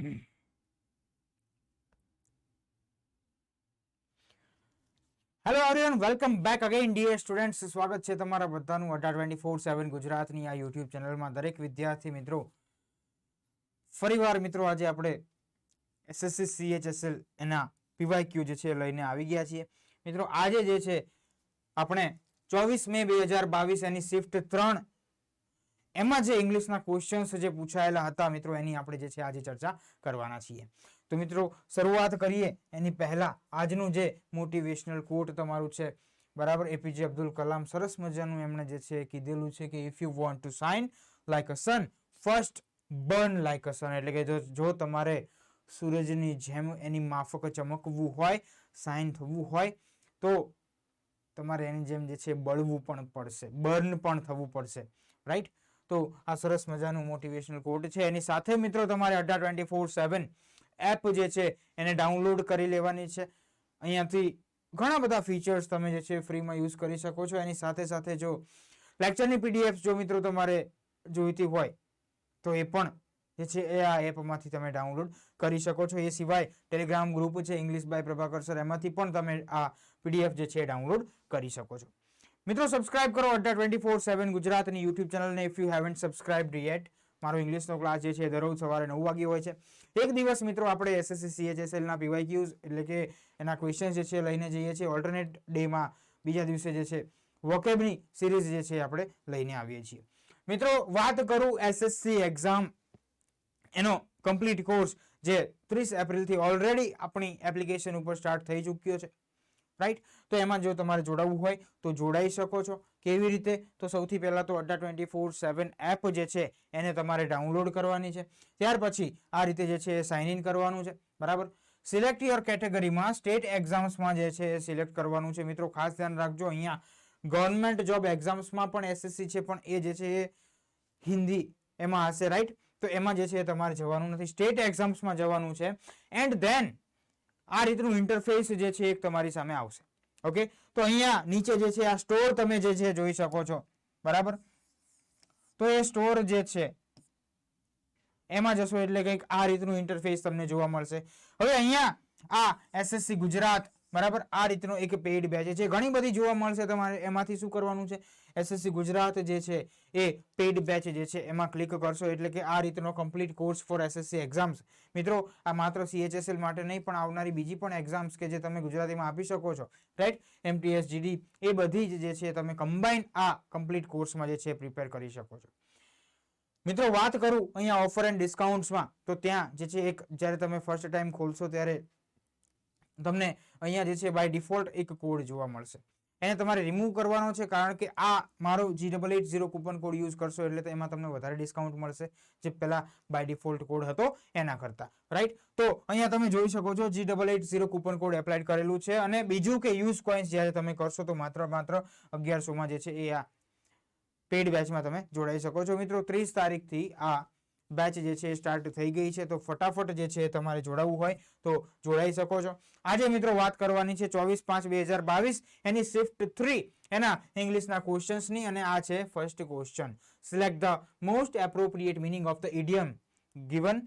Hello everyone welcome back again dear students સ્વાગત છે તમારા બધાનું અઢાર ટ્વેન્ટી ફોર સેવન ગુજરાતની આ યુટ્યુબ ચેનલમાં. દરેક વિદ્યાર્થી મિત્રો, ફરીવાર મિત્રો, આજે આપણે એસએસસી સીએચએસએલ એના પીવાય ક્યુ જે છે લઈને આવી ગયા છીએ. મિત્રો, આજે જે છે, આપણે ચોવીસ મે બે હજાર બાવીસ એની શિફ્ટ ત્રણ એમાં જે ઇંગ્લિશના ક્વેશ્ચન્સ જે પૂછાયેલા હતા મિત્રો, એની આપણે જે છે આજે ચર્ચા કરવાના છીએ. તો મિત્રો, શરૂઆત કરીએ એની પહેલાં આજનું જે મોટિવેશનલ કોટ તમારું છે, બરાબર? એપીજે અબ્દુલ કલામ સરસ મજાનું એમણે જે છે કીધેલું છે કે if you want to shine like a sun first burn like a sun એટલે કે જો જો તમારે સૂરજની જેમ એની માફક ચમકવું હોય સાઇન થવું હોય, તો તમારે એની જેમ જે છે બળવું પણ પડશે બર્ન પણ થવું પડશે રાઈટ તો આ સરસ મજાનું મોટિવેશનલ કોટ છે. એની સાથે મિત્રો તમારે અઢાર ટ્વેન્ટી ફોર સેવન એપ જે છે એને ડાઉનલોડ કરી લેવાની છે. અહીંયાથી ઘણા બધા ફીચર્સ તમે જે છે ફ્રીમાં યુઝ કરી શકો છો. એની સાથે સાથે જો લેક્ચરની પીડીએફ જો મિત્રો તમારે જોઈતી હોય તો એ પણ જે છે એ આ એપમાંથી તમે ડાઉનલોડ કરી શકો છો. એ સિવાય ટેલિગ્રામ ગ્રુપ છે ઇંગ્લિશ બાય પ્રભાકર સર એમાંથી પણ તમે આ પીડીએફ જે છે ડાઉનલોડ કરી શકો છો. મિત્રો સબસ્ક્રાઇબ કરો અડ્ડા ટ્વેન્ટી ફોર સેવન ગુજરાતની યુટ્યુબ ચેનલને if you haven't subscribe yet મારો ઇંગ્લિશનો ક્લાસ જે છે દરરોજ સવારે નવ વાગે હોય છે. એક દિવસ, મિત્રો, આપણે એસએસસી સીએચએસએલના પીવાય ક્યુઝ એટલે કે એના ક્વેશ્ચન જે છે લઈને જઈએ છીએ. ઓલ્ટરનેટ ડેમાં બીજા દિવસે જે છે વોકેબની સિરીઝ જે છે આપણે લઈને આવીએ છીએ. મિત્રો, વાત કરું એસએસસી એક્ઝામ એનો કમ્પ્લીટ કોર્સ જે ત્રીસ એપ્રિલથી ઓલરેડી આપણી એપ્લિકેશન ઉપર સ્ટાર્ટ થઈ ચૂક્યો છે. રાઈટ તો એમાં જો તમારે જોડાવવું હોય, તો જોડાઈ શકો છો. કેવી રીતે? તો સૌથી પહેલાં તો Adda twenty four seven app જે છે, એને તમારે ડાઉનલોડ કરવાની છે. ત્યાર પછી આ રીતે જે છે એ સાઇન ઇન કરવાનું છે. બરાબર? સિલેક્ટ યોર કેટેગરીમાં સ્ટેટ એક્ઝામ્સમાં જે છે એ સિલેક્ટ કરવાનું છે. મિત્રો, ખાસ ધ્યાન રાખજો, અહીંયા ગવર્મેન્ટ જોબ એક્ઝામ્સમાં પણ એસએસસી છે, પણ એ જે છે એ હિન્દી એમાં હશે રાઈટ તો એમાં જે છે એ તમારે જવાનું નથી. સ્ટેટ એક્ઝામ્સમાં જવાનું છે. એન્ડ ધેન આ રીતનું ઇન્ટરફેસ જે છે એક તમારી સામે આવશે. ઓકે તો અહીંયા નીચે જે છે આ સ્ટોર તમે જે છે જોઈ શકો છો. બરાબર? તો એ સ્ટોર જે છે, એમાં જશો એટલે કંઈક આ રીતનું ઇન્ટરફેસ તમને જોવા મળશે. હવે અહીંયા આ એસએસસી ગુજરાત બરાબર? આ રીતનો એક પેઇડ બેચ છે. ઘણી બધી જોવા મળશે તમારે એમાંથી શું કરવાનું છે? એસએસસી ગુજરાત જે છે એ પેઇડ બેચ જે છે એમાં ક્લિક કરશો એટલે કે આ રીતનો complete course for SSC exams મિત્રો, આ માત્ર સીએચએસએલ માટે નહીં, પણ આવનારી બીજી પણ એક્ઝામ્સ કે જે તમે ગુજરાતીમાં આપી શકો છો રાઈટ એમટીએસ જીડી એ બધી જ જે છે તમે કમ્બાઈન આ કમ્પ્લીટ કોર્સમાં જે છે પ્રિપેર કરી શકો છો. મિત્રો, વાત કરું અહીંયા ઓફર એન્ડ ડિસ્કાઉન્ટ્સમાં તો ત્યાં જે છે એક, જ્યારે તમે ફર્સ્ટ ટાઈમ ખોલશો ત્યારે તમને અહીંયા જે છે બાય ડિફોલ્ટ એક કોડ જોવા મળશે. એને તમારે રિમૂવ કરવાનો છે, કારણ કે આ મારો G double eight zero coupon code use કરશો એટલે એમાં તમને વધારે ડિસ્કાઉન્ટ મળશે, જે પહેલાં બાય ડિફોલ્ટ કોડ હતો એના કરતાં રાઈટ તો અહીંયા તમે જોઈ શકો છો G double eight zero coupon code apply કરેલું છે, અને બીજું કે યુઝ કોઈન્સ જ્યારે તમે કરશો તો માત્ર માત્ર અગિયારસોમાં જે છે એ આ પેડ બેચમાં તમે જોડાઈ શકો છો. મિત્રો, ત્રીસ તારીખથી આ બેચ જે છે સ્ટાર્ટ થઈ ગઈ છે. તો ફટાફટ જે છે તમારે જોડાવવું હોય તો જોડાઈ શકો છો. આજે મિત્રો વાત કરવાની છે ચોવીસ પાંચ બે હજાર બાવીસ. એની શિફ્ટ થ્રી એના ઇંગ્લિશના ક્વેશ્ચન્સની અને આ છે first question select the most appropriate meaning of the idiom given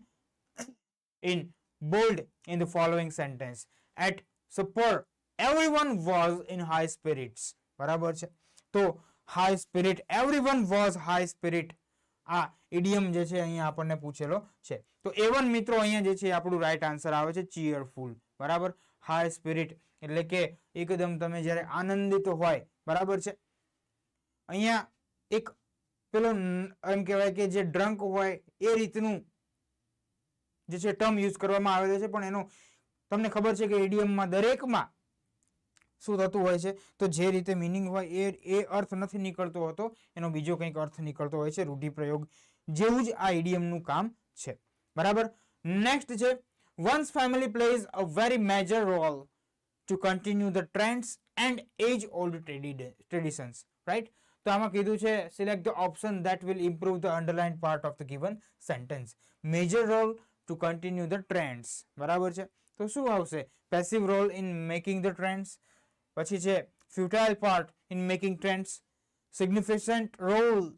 in bold in the following sentence at supper everyone was in high spirits બરાબર છે? તો high spirit everyone was high spirit આ idiom જે છે અહીંયા આપણને પૂછેલો છે. તો એવન મિત્રો અહીંયા જે છે આપણું રાઈટ આન્સર આવે છે ચીયરફુલ બરાબર? હાઈ સ્પિરિટ એટલે કે એકદમ તમે જ્યારે આનંદિત હોય, બરાબર છે? અહીંયા એક પેલો એમ કહેવાય કે જે ડ્રંક હોય એ રીતનું જે છે ટર્મ યુઝ કરવામાં આવેલો છે, પણ એનો તમને ખબર છે કે ઇડિયમમાં દરેકમાં શું થતું હોય છે? તો જે રીતે મિનિંગ હોય એ એ અર્થ નથી નીકળતો હોતો. એનો બીજો કંઈક અર્થ નીકળતો હોય છે, રૂઢિપ્રયોગ જેવું જ આ ઇડિયમનું કામ છે. બરાબર? નેક્સ્ટ છે one's family plays a very major role to continue the trends and age old traditions right તો આમાં કીધું છે select the option that will improve the underline part of the given sentence major role to continue the trends બરાબર છે? તો શું આવશે? Passive role in making the trends પછી છે futile part in making trends significant role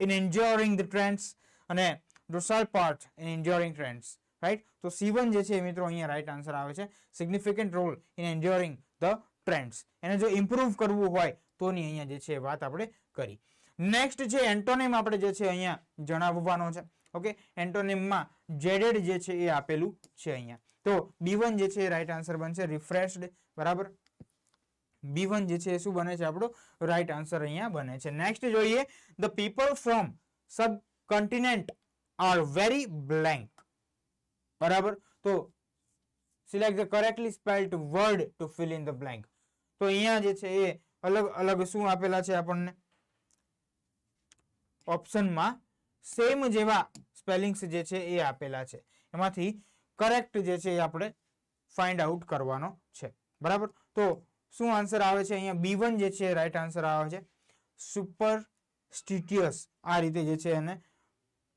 in enduring the trends અને docile part in enduring trends right તો C one જે છે, મિત્રો, અહીંયા રાઈટ આન્સર આવે છે. Significant role in enduring the trends એને જો ઇમ્પ્રુવ કરવું હોય, તોની અહીંયા જે છે, વાત આપણે કરી. નેક્સ્ટ છે એન્ટોનિમ આપણે જે છે, અહીંયા જણાવવાનો છે. ઓકે એન્ટોનિમમાં જેડેડ જે છે, એ આપેલું છે અહીંયા. તો બી જે છે, એ રાઈટ આન્સર બનશે. રિફ્રેશડ બરાબર? બી વન જે છે એ શું બને છે? આપણો રાઈટ આન્સર અહીંયા બને છે. નેક્સ્ટ જોઈએ the people from subcontinent are very blank બરાબર? તો select the correctly spelled word to fill in the blank તો અહીંયા જે છે એ અલગ અલગ શું આપેલા છે આપણને? ઓપ્શનમાં સેમ જેવા સ્પેલિંગ્સ જે છે એ આપેલા છે. એમાંથી કરેક્ટ જે છે એ આપણે ફાઇન્ડ આઉટ કરવાનો છે. બરાબર? તો શું આન્સર આવે છે? અહીંયા બી વન જે છે રાઈટ આન્સર આવે છે. સુપર સ્ટિટિયસ આ રીતે જે છે એને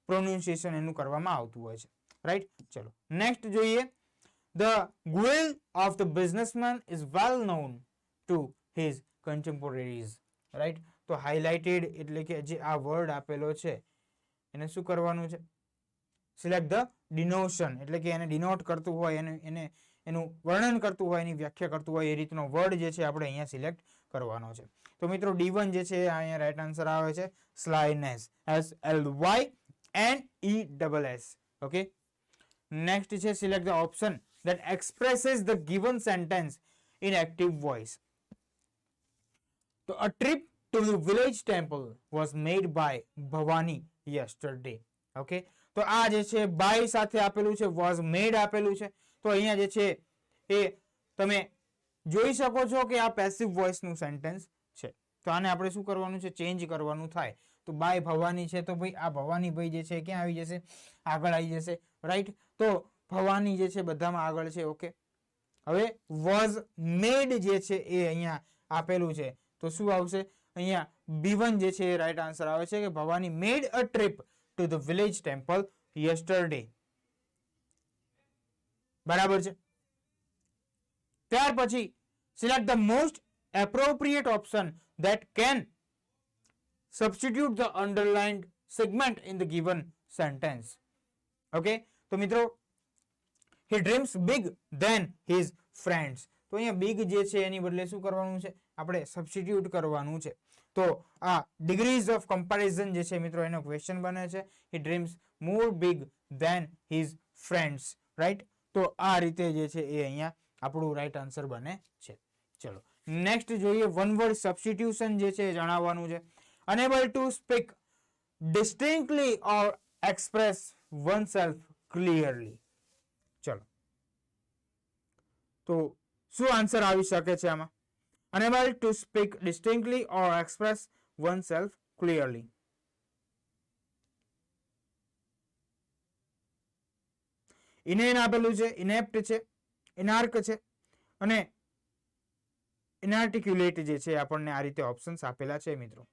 પ્રોનાઉન્સિએશન એનું કરવામાં આવતું હોય છે. રાઈટ ચલો. નેક્સ્ટ જોઈએ. The guile of the businessman is well known to his contemporaries right તો હાઇલાઇટેડ એટલે કે જે આ વર્ડ આપેલો છે, એને શું કરવાનું છે? સિલેક્ટ ધ ડિનોશન એટલે કે એને ડિનોટ કરતું હોય, એને એને એનું વર્ણન કરતું હોય, એની વ્યાખ્યા કરતું હોય, એ રીતનો વર્ડ જે છે આપણે અહીંયા સિલેક્ટ કરવાનો છે. તો મિત્રો ડી વન જે છે અહીંયા રાઈટ આન્સર આવે છે slyness S L Y N E double S okay next છે select the option that expresses the given sentence in active voice તો a trip to the village temple was made by Bhavani yesterday. Okay તો આ જે છે by સાથે આપેલું છે was મેડ આપેલું છે. તો અહીંયા જે છે એ તમે જોઈ શકો છો કે આ પેસિવ વોઇસનું સેન્ટેન્સ છે. તો આને આપણે શું કરવાનું છે? ચેન્જ કરવાનું થાય. તો બાય ભવાની છે તો ભાઈ આ ભવાની ભાઈ જે છે ક્યાં આવી જશે? આગળ આવી જશે. રાઈટ તો ભવાની જે છે બધામાં આગળ છે. ઓકે હવે વોઝ મેડ જે છે એ અહીંયા આપેલું છે. તો શું આવશે? અહીંયા બીવન જે છે એ રાઈટ આન્સર આવે છે કે Bhavani made a trip to the village temple yesterday બરાબર છે ત્યાર પછી select the most appropriate option that can substitute the underlined segment in the given sentence okay તો મિત્રો he dreams big than his friends તો અહીંયા big જે છે એની બદલે શું કરવાનું છે આપણે સબસ્ટિટ્યુટ કરવાનું છે તો આ ડિગ્રીઝ ઓફ કમ્પેરિઝન જે છે મિત્રો એનો ક્વેશ્ચન બને છે he dreams more big than his friends right તો આ રીતે જે છે એ અહીંયા આપણું રાઈટ આન્સર બને છે. ચલો નેક્સ્ટ જોઈએ વન વર્ડ સબસ્ટિટ્યુશન જે છે એ જણાવવાનું છે. Unable to speak distinctly or express oneself clearly ચલો, તો શું આન્સર આવી શકે છે આમાં? Unable to speak distinctly or express oneself clearly inane આપેલું છે ઇનેપ્ટ છે ઇનાર્ક છે અને ઇનાર્ટિક્યુલેટ જે છે આપણને આ રીતે ઓપ્શન્સ આપેલા છે મિત્રો.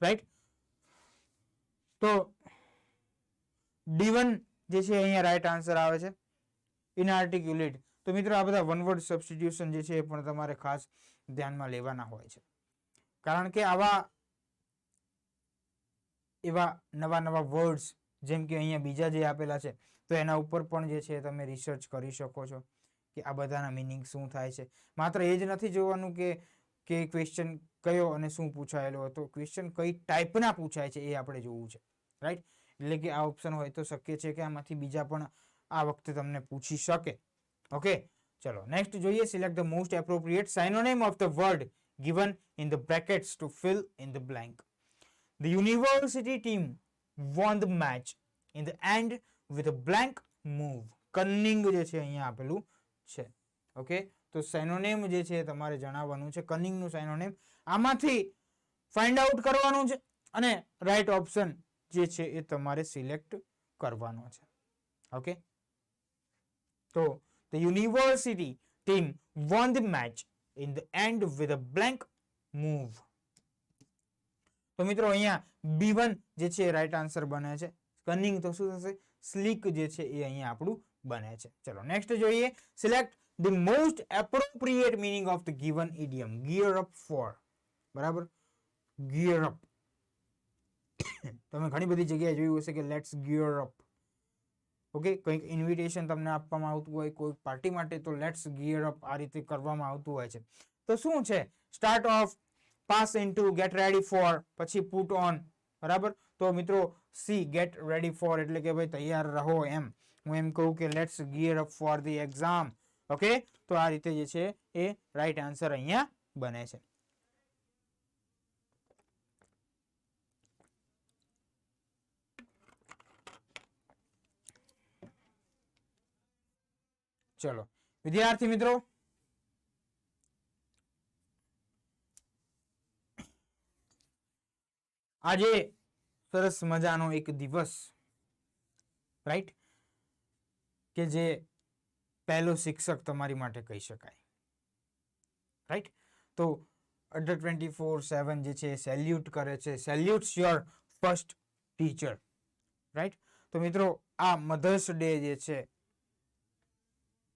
રાઈટ તો ડી જે છે અહીંયા રાઈટ આન્સર આવે છે. ઇનઆર્ટિક્યુલેટ તો મિત્રો આ બધા વન વર્ડ સબસ્ટિટ્યુશન જે છે એ પણ તમારે ખાસ ધ્યાનમાં લેવાના હોય છે. કારણ કે આવા એવા નવા નવા વર્ડ્સ જેમ કે અહીંયા બીજા જે આપેલા છે, તો એના ઉપર પણ જે છે તમે રિસર્ચ કરી શકો છો કે આ બધાના મિનિંગ શું થાય છે. માત્ર એ જ નથી જોવાનું કે કે ક્વેશ્ચન કયો અને શું પૂછાયેલો હતો. ક્વેશ્ચન કઈ ટાઈપના પૂછાય છે એ આપણે જોવું છે રાઈટ એટલે કે આ ઓપ્શન હોય તો શક્ય છે કે આમાંથી બીજા પણ આ વખતે તમને પૂછી શકે. ઓકે ચલો નેક્સ્ટ જોઈએ select the most appropriate synonym of the word given in the brackets to fill in the blank. The university team won the match. In the end, with a blank move. Cunning જે છે અહીંયા આપેલું છે. Okay તો સાઇનોનેમ જે છે તમારે જણાવવાનું છે. કનિંગનું સાઇનોનેમ આમાંથી ફાઇન્ડ આઉટ કરવાનું છે અને રાઈટ ઓપ્શન જે છે એ તમારે સિલેક્ટ કરવાનો છે. ઓકે તો the university team won the match in the end with a blank move તો મિત્રો અહીંયા બી વન જે છે રાઈટ આન્સર બને છે. કનિંગ તો શું થશે? સ્લીક જે છે એ અહીંયા આપણું બને છે. ચલો નેક્સ્ટ જોઈએ. Select the most appropriate meaning of the given idiom gear up for બરાબર? ગિયર અપ તમે ઘણી બધી જગ્યાએ જોયું હશે કે લેટ્સ ગિયર અપ ઓકે કંઈક ઇન્વિટેશન તમને આપવામાં આવતું હોય કોઈ પાર્ટી માટે તો લેટ્સ ગિયર અપ આ રીતે કરવામાં આવતું હોય છે. તો શું છે? Start off pass into get ready for પછી પુટ ઓન બરાબર? તો મિત્રો, સી ગેટ રેડી ફોર એટલે કે ભાઈ તૈયાર રહો એમ. હું એમ કહું કે let's gear up for the exam okay તો આ રીતે જે છે એ રાઈટ આન્સર અહીંયા બને છે. ચલો. વિદ્યાર્થી મિત્રો આજે સરસ મજાનો એક દિવસ રાઈટ કે જે પહેલો શિક્ષક તમારી માટે કહી શકાય રાઈટ તો અંડર ટ્વેન્ટી ફોર સેવન જે છે સેલ્યુટ કરે છે. Salutes your first teacher right તો મિત્રો, આ મધર્સ ડે જે છે,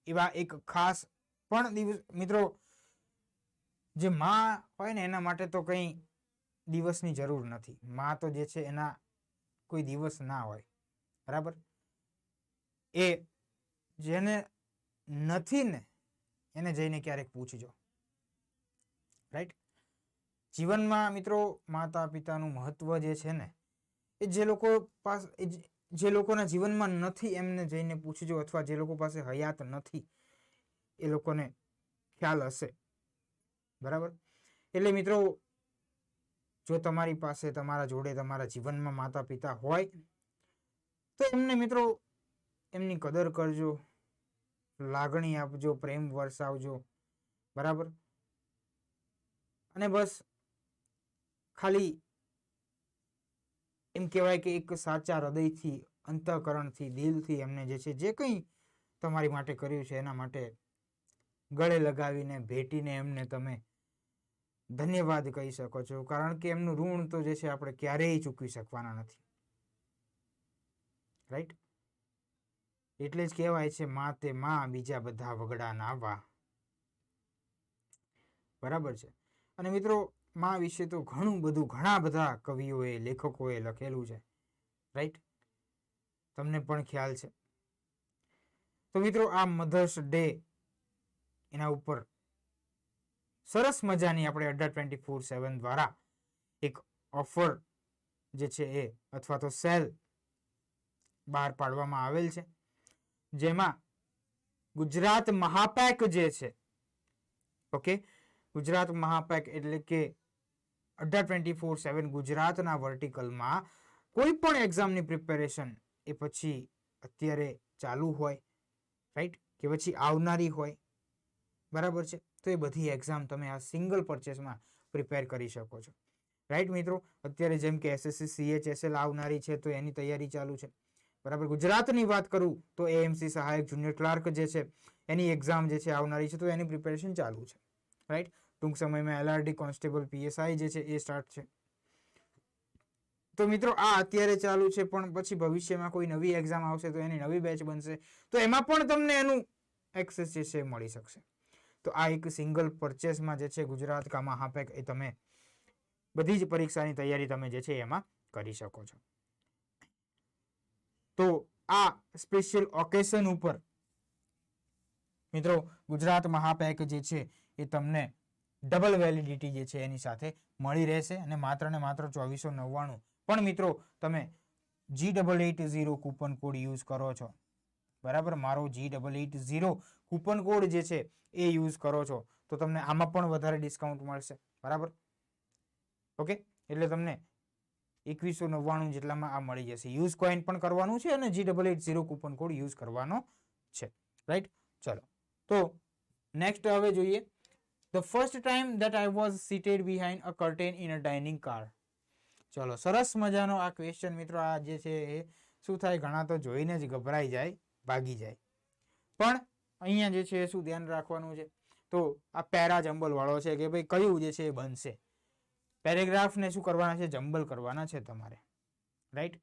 એવા એક ખાસ પણ દિવસ, મિત્રો, જે માં હોય ને એના માટે તો કંઈ દિવસની જરૂર નથી. માં તો જે છે એના કોઈ દિવસ ના હોય. બરાબર? એ જેને નથી ને, એને જઈને ક્યારેક પૂછજો. રાઈટ જીવનમાં મિત્રો માતા પિતાનું મહત્વ જે છે ને, એ જે લોકો પાસે જે લોકોના જીવનમાં નથી એમને જઈને પૂછજો અથવા જે લોકો પાસે હયાત નથી, એ લોકોને ખ્યાલ હશે. બરાબર? એટલે મિત્રો જો તમારી પાસે તમારા જોડે તમારા જીવનમાં માતા પિતા હોય, તો એમને મિત્રો એમની કદર કરજો, લાગણી આપજો, પ્રેમ વરસાવજો, બરાબર? અને બસ, ખાલી એમ કહેવાય કે એક સાચા હૃદયથી, અંતઃકરણથી, દિલથી એમને જે છે, જે કંઈ તમારી માટે કર્યું છે, એના માટે ગળે લગાવીને, ભેટીને એમને તમે ધન્યવાદ કહી શકો છો, કારણ કે એમનું ઋણ તો જે છે આપણે ક્યારેય ચૂકવી શકવાના નથી. રાઈટ એટલે જ કહેવાય છે, મા તે મા, બીજા બધા વગડા નાવા બરાબર છે. અને મિત્રો, મા વિશે તો ઘણું બધું ઘણા બધા કવિઓએ, લેખકોએ લખેલું છે. રાઈટ તમને પણ ખ્યાલ છે. તો મિત્રો, આ મધર્સ ડે એના ઉપર સરસ મજાની આપણે અડર ટ્વેન્ટી ફોર સેવન દ્વારા એક ઓફર જે છે એ અથવા તો સેલ બહાર પાડવામાં આવેલ છે. જેમાં ગુજરાત મહાપેક જે છે ઓકે ગુજરાત મહાપેક એટલે કે અઢાર ટ્વેન્ટી ફોર સેવન ગુજરાતના વર્ટિકલમાં કોઈ પણ એક્ઝામની પ્રિપેરેશન એ પછી અત્યારે ચાલુ હોય રાઈટ કે પછી આવનારી હોય, બરાબર છે? તો એ બધી એક્ઝામ તમે આ સિંગલ પરચેસમાં પ્રિપેર કરી શકો છો. રાઈટ મિત્રો? અત્યારે જેમ કે એસએસસી સીએચએસએલ આવનારી છે તો એની તૈયારી ચાલુ છે. બરાબર? ગુજરાતની વાત કરું તો એએમસી સહાયક જુનિયર ક્લાર્ક જે છે, એની એક્ઝામ જે છે આવનારી છે તો એની પ્રિપેરેશન ચાલુ છે. રાઈટ ટૂંક સમયમાં એલઆરડી કોન્સ્ટેબલ પીએસઆઈ જે છે એ સ્ટાર્ટ છે. તો મિત્રો, આ અત્યારે ચાલુ છે પણ પછી ભવિષ્યમાં કોઈ નવી એક્ઝામ આવશે તો એની નવી બેચ બનશે. તો એમાં પણ તમને એનું એક્સેસ જે છે મળી શકશે. તો આ એક સિંગલ પરચેસમાં જે છે ગુજરાત કા મહાપેક, એ તમે બધી જ પરીક્ષાની તૈયારી તમે જે છે એમાં કરી શકો છો. તો આ સ્પેશિયલ ઓકેશન ઉપર મિત્રો ગુજરાત મહાપેક જે છે એ તમને ડબલ વેલિડિટી જે છે એની સાથે મળી રહેશે અને માત્ર ને માત્ર ચોવીસો નવ્વાણું. પણ મિત્રો તમે G double eight zero coupon code use કરો છો. બરાબર? મારો G double eight zero coupon code જે છે એ યુઝ કરો છો. તો તમને આમાં પણ વધારે ડિસ્કાઉન્ટ મળશે. બરાબર? ઓકે? એટલે તમને એકવીસો નવ્વાણું જેટલામાં આ મળી જશે. યુઝ કોઈન પણ કરવાનું છે અને G double eight zero coupon code use કરવાનો છે. રાઈટ ચલો. તો નેક્સ્ટ હવે જોઈએ. The first time that I was seated behind a curtain in a dining car ચલો, સરસ મજાનો આ ક્વેશ્ચન મિત્રો, આ જે છે એ શું થાય? ઘણા તો જોઈને જ ગભરાઈ જાય. ભાગી જાય પણ અહીંયા જે છે શું ધ્યાન રાખવાનું છે તો આ પેરા જંબલ વાળો છે કે ભાઈ કયું જે છે એ બનશે પેરેગ્રાફને શું કરવાના છે જંબલ કરવાના છે તમારે રાઈટ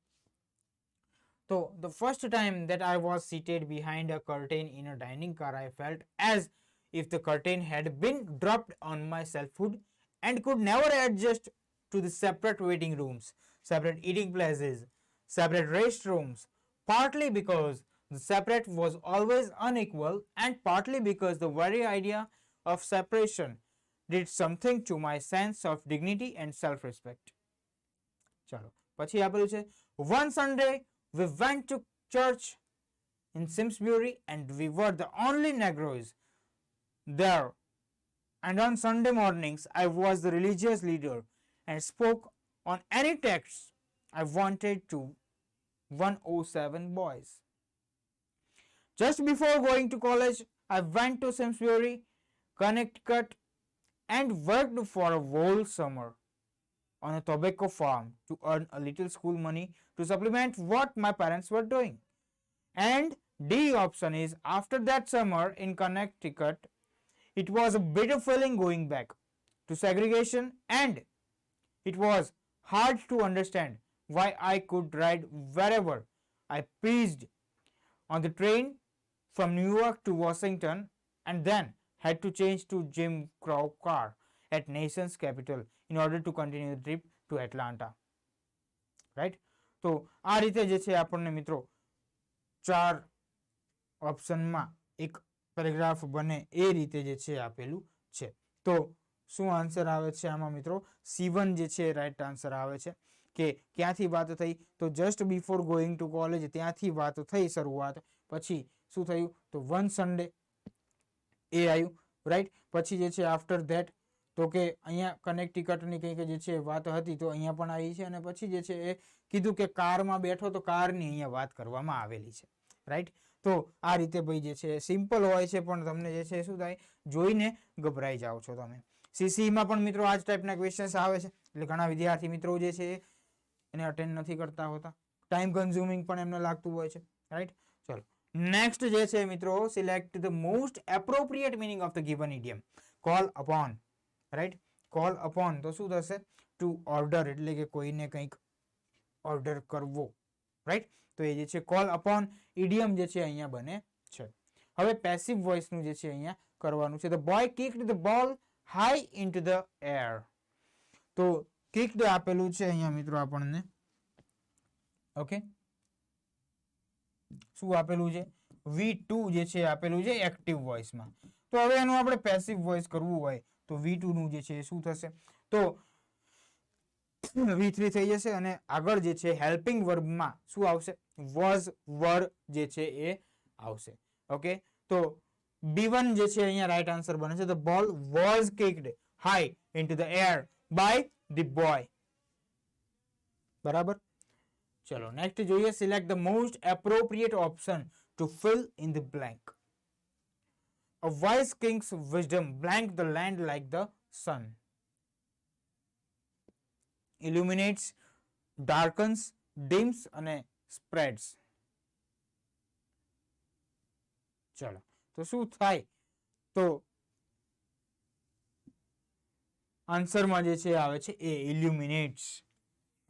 તો the first time that I was seated behind a curtain in a dining car, I felt as if the curtain had been dropped on my selfhood and could never adjust to the separate waiting rooms, separate eating places, separate restrooms, partly because the separate was always unequal and partly because the very idea of separation did something to my sense of dignity and self-respect. ચાલો પછી આપેલું છે one Sunday we went to church in Simsbury and we were the only Negroes there. And on Sunday mornings, I was the religious leader and spoke on any text I wanted to 107 boys. Just before going to college, I went to Simsbury, Connecticut, and worked for a whole summer on a tobacco farm to earn a little school money to supplement what my parents were doing. And D option is after that summer in Connecticut, it was a bitter feeling going back to segregation and it was hard to understand why I could ride wherever I pleased on the train from New York to Washington and then had to change to Jim Crow car at nation's capital in order to continue the trip to Atlanta. Right તો આ રીતે જે છે આપણને મિત્રો, ચાર ઓપ્શનમાં એક paragraph બને એ રીતે જે છે આપેલું છે. તો, શું આન્સર આવે છે આમાં મિત્રો? સીવન જે છે રાઈટ આન્સર આવે છે કે ક્યાંથી વાત થઈ? તો just before going to college ત્યાંથી વાત થઈ શરૂઆત, પછી શું થયું? તો વન સન્ડે એ આવ્યું રાઈટ પછી જે છે આફ્ટર ધેટ તો કે અહીંયા કનેક્ટિકટની કંઈક જે છે વાત હતી, તો અહીંયા પણ આવી છે. અને પછી જે છે એ કીધું કે કારમાં બેઠો તો કારની અહીંયા વાત કરવામાં આવેલી છે રાઈટ તો આ રીતે ભાઈ જે છે સિમ્પલ હોય છે, પણ તમને જે છે શું થાય? જોઈને ગભરાઈ જાઓ છો તમે. સીસીમાં પણ મિત્રો આ જ ટાઈપના ક્વેશ્ચન્સ આવે છે. એટલે ઘણા વિદ્યાર્થી મિત્રો જે છે એને અટેન્ડ નથી કરતા હોતા. ટાઈમ કન્ઝ્યુમિંગ પણ એમને લાગતું હોય છે રાઈટ નેક્સ્ટ જે છે મિત્રો select the most appropriate meaning of the given idiom call upon right call upon તો શું થશે? ટુ ઓર્ડર એટલે કે કોઈને કંઈક ઓર્ડર કરવો રાઈટ તો એ જે છે કોલ અપોન ઇડિયમ જે છે અહીંયા બને છે. હવે પેસિવ વોઇસનું જે છે અહીંયા કરવાનું છે. The boy kicked the ball high into the air તો કિક્ડ આપેલું છે અહીંયા મિત્રો આપણને. ઓકે શું આપેલું છે? વી ટુ જે છે આપેલું છે એક્ટિવ વોઇસમાં તો હવે એનું આપણે પેસિવ વોઇસ કરવું હોય તો વી ટુ નું જે છે શું થશે? તો વી થ્રી થઈ જશે અને આગળ જે છે હેલ્પિંગ વર્બમાં શું આવશે? વોઝ વર જે છે એ આવશે. ઓકે તો બી વન જે છે અહીંયા રાઈટ આન્સર બને છે. The ball was kicked high into the air by the boy બરાબર? ચલો નેક્સ્ટ જોઈએ select the most appropriate option to fill in the blank A wise king's wisdom blanked the land like the sun. Illuminates, darkens, dims અને spreads. ચલો તો શું થાય તો આન્સરમાં જે છે આવે છે એ illuminates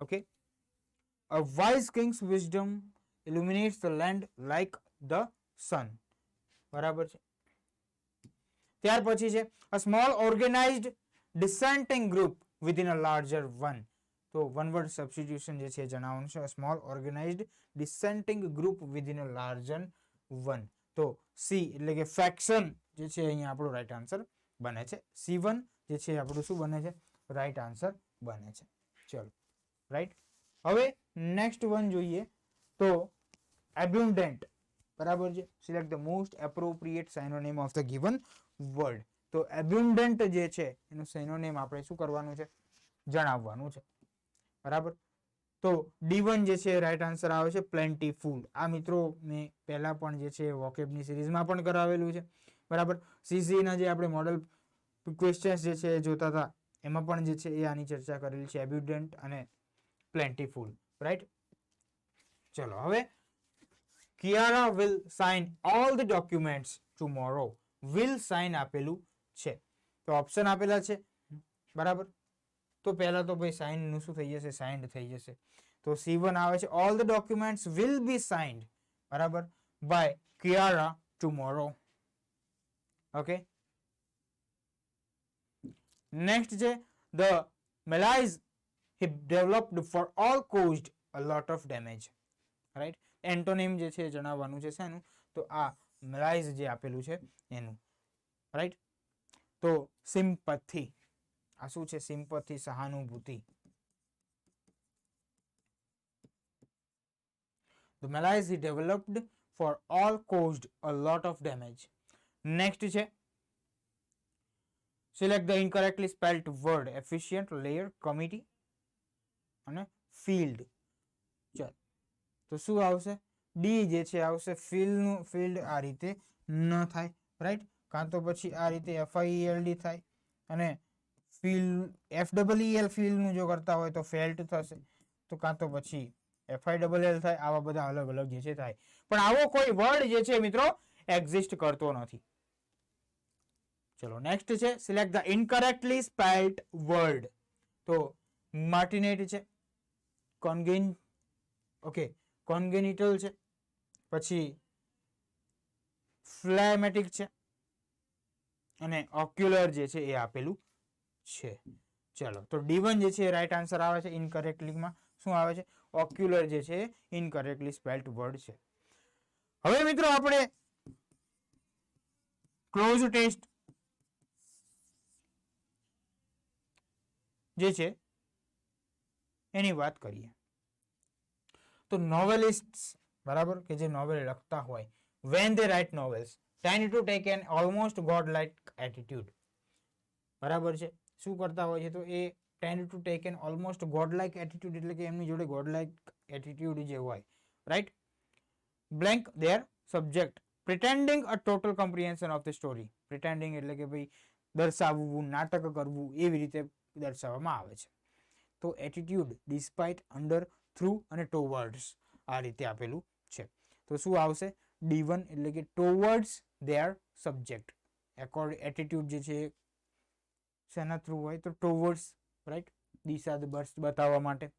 okay A wise king's wisdom illuminates the land like the sun. બરાબર છે? ત્યાર પછી છે a small organized dissenting group within a larger one તો વન વર્ડ સબસ્ટિટ્યુશન જે છે એ જણાવવાનું છે small organized dissenting group within a larger one તો સી એટલે કે ફેક્શન જે છે અહીંયા આપણું રાઈટ આન્સર બને છે. સી વન જે છે આપણું શું બને છે? રાઈટ આન્સર બને છે. ચલો રાઈટ હવે નેક્સ્ટ વન જોઈએ તો એબ્યુન્ડન્ટ બરાબર છે? Select the most appropriate synonym of the given word તો એબ્યુન્ડન્ટ જે છે, એનું સાઇનોનેમ આપણે શું કરવાનું છે? જણાવવાનું છે. બરાબર? તો ડી વન જે છે રાઈટ આન્સર આવે છે પ્લેન્ટી ફૂલ આ મિત્રો મેં પહેલાં પણ જે છે વોકેબની સિરીઝમાં પણ કરાવેલું છે. બરાબર? સીસીના જે આપણે મોડલ ક્વેશ્ચન્સ જે છે, એ જોતા હતા, એમાં પણ જે છે, એ આની ચર્ચા કરેલી છે એબ્યુડન્ટ અને પ્લેન્ટીફુલ રાઈટ ચલો હવે Kiara will sign all the documents tomorrow will sign આપેલું છે તો ઓપ્શન આપેલા છે બરાબર તો પહેલા તો ભાઈ સાઇનનું શું થઈ જશે સાઇન્ડ થઈ જશે તો સી વન આવે છે all the documents will be signed બરાબર by Kiara tomorrow okay next છે the malaise he developed for all caused a lot of damage right antonym જે છે એ જણાવવાનું છે શેનું તો આ મલાઇઝ જે આપેલું છે એનું રાઈટ તો સિમ્પથી આ શું છે સિમ્પથી સહાનુભૂતિ The malaise he developed for all caused a lot of damage. Next છે select the incorrectly spelled word efficient layer committee અને ફિલ્ડ ચાલ. તો શું આવશે? ડી જે છે, આવશે ફિલ્ડનું ફિલ્ડ આ રીતે ન થાય રાઈટ કાં તો પછી આ રીતે એફઆઈએલડી થાય અને ફિલ્ડ એફ ડબલ એલ ફિલ્ડનું જો કરતા હોય તો ફેલ્ટ થશે. તો કાં તો પછી એફઆઈ ડબલ એલ થાય, આવા બધા અલગ અલગ જે છે થાય. પણ આવો કોઈ વર્ડ જે છે મિત્રો એક્ઝિસ્ટ કરતો નથી. ચલો નેક્સ્ટ છે select the incorrectly spelled word તો માર્ટિનેટ છે. કોન્ગેન, ઓકે, કોન્ગેનિટલ છે. પછી ફ્લેમેટિક છે. અને ઓક્યુલર જે છે એ આપેલું છે. ચલો, તો ડી જે છે એ રાઈટ આન્સર આવે છે ઇનકરેક્ટલીમાં શું આવે છે? ઓક્યુલર જે છે ઇનકરેક્ટલી સ્પેલ્ડ વર્ડ છે. હવે મિત્રો આપણે ક્લોઝ ટેસ્ટ જે છે એની વાત કરીએ. તો નોવેલિસ્ટ બરાબર, કે જે નોવેલ લખતા હોય when they write novels tend to take an almost god like attitude બરાબર છે? શું કરતા હોય છે? તો એ tend to take an almost god like attitude એટલે કે એમની જોડે ગોડ લાઇક એટીટ્યુડ જે હોય right blank their subject pretending a total comprehension of the story pretending એટલે કે ભાઈ દર્શાવવું, નાટક કરવું, એવી રીતે દર્શાવવામાં આવે છે. તો એટીટ્યુડ ડિસ્પાઇટ અંડર થ્રુ અને ટોવર્ડ્સ આ રીતે આપેલું છે. તો શું આવશે? ડી વન એટલે કે towards their subject accord attitude જે છે, શેના થ્રુ હોય? તો ટોવર્ડ્સ રાઈટ દિશા બર્સ બતાવવા માટે.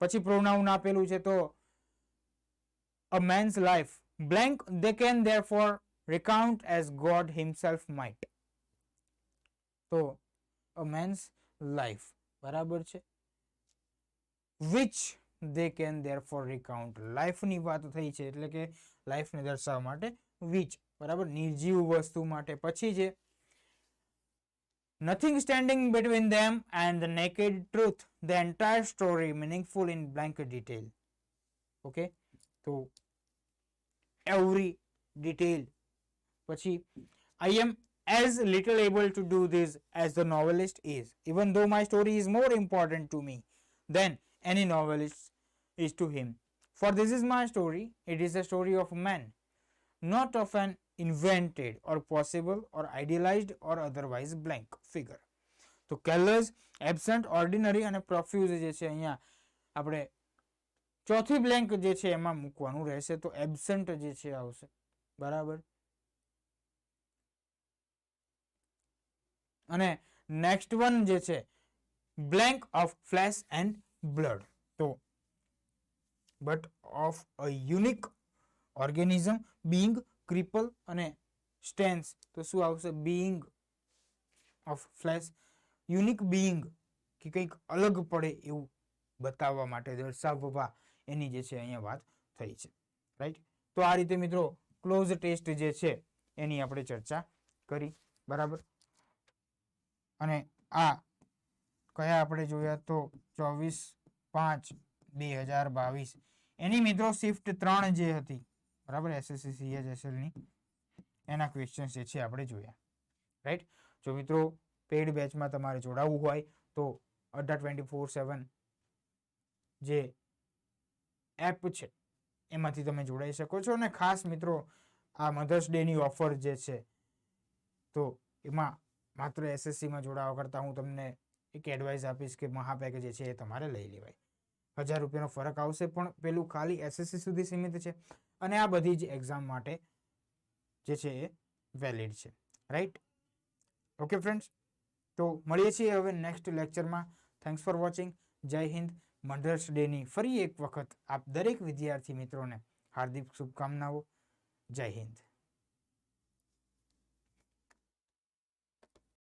પછી પ્રોનાઉન આપેલું છે તો a man's life blank they can therefore recount as god himself might તો અ મેન્સ લાઈફ બરાબર છે? Which they can therefore recount લાઈફની વાત થઈ છે એટલે કે લાઈફને દર્શાવવા માટે which બરાબર નિર્જીવ વસ્તુ માટે પછી છે nothing standing between them and the naked truth the entire story meaningful in blank detail okay તો every detail પછી I am as little able to do this as the novelist is, even though my story is more important to me than any novelist is to him. For this is my story, it is a story of man, not of an invented or possible or idealized or otherwise blank figure. તો કેલર્સ absent ordinary અને પ્રોફ્યુઝ જે છે અહીંયા આપણે ચોથી blank જે છે એમાં મૂકવાનું રહેશે તો એબસન્ટ જે છે આવશે બરાબર અને નેક્સ્ટ વન જે છે blank of flesh and blood તો but of a unique organism being cripple અને સ્ટેન્સ તો શું આવશે? Being of flesh unique being કે કંઈક અલગ પડે એવું બતાવવા માટે દર્શાવવા એની જે છે અહીંયા વાત થઈ છે. રાઈટ તો આ રીતે મિત્રો ક્લોઝ ટેસ્ટ જે છે, એની આપણે ચર્ચા કરી. બરાબર? અને આ કયા આપણે જોયા તો ચોવીસ પાંચ બે હજાર બાવીસ. એની મિત્રો શિફ્ટ ત્રણ જે હતી, બરાબર એસએસસી સીએચએસએલની એના ક્વેશ્ચન્સ જે છે આપણે જોયા. રાઈટ જો મિત્રો પેડ બેચમાં તમારે જોડાવવું હોય, તો અઢાર ટ્વેન્ટી ફોર સેવન જે એપ છે, એમાંથી તમે જોડાઈ શકો છો. અને ખાસ મિત્રો, આ મધર્સ ડેની ઓફર જે છે, તો એમાં માત્ર એસએસસીમાં જોડાવા કરતાં હું તમને એક એડવાઇસ આપીશ કે મહાપેક જે છે એ તમારે લઈ લેવાય. હજાર રૂપિયાનો ફરક આવશે, પણ પેલું ખાલી એસએસસી સુધી સીમિત છે. અને આ બધી જ એક્ઝામ માટે જે છે એ વેલિડ છે. રાઈટ ઓકે ફ્રેન્ડ્સ તો મળીએ છીએ હવે નેક્સ્ટ લેક્ચરમાં થેન્ક્સ ફોર વોચિંગ જય હિન્દ. મધર્સ ડેની ફરી એક વખત આપ દરેક વિદ્યાર્થી મિત્રોને હાર્દિક શુભકામનાઓ. જય હિન્દ.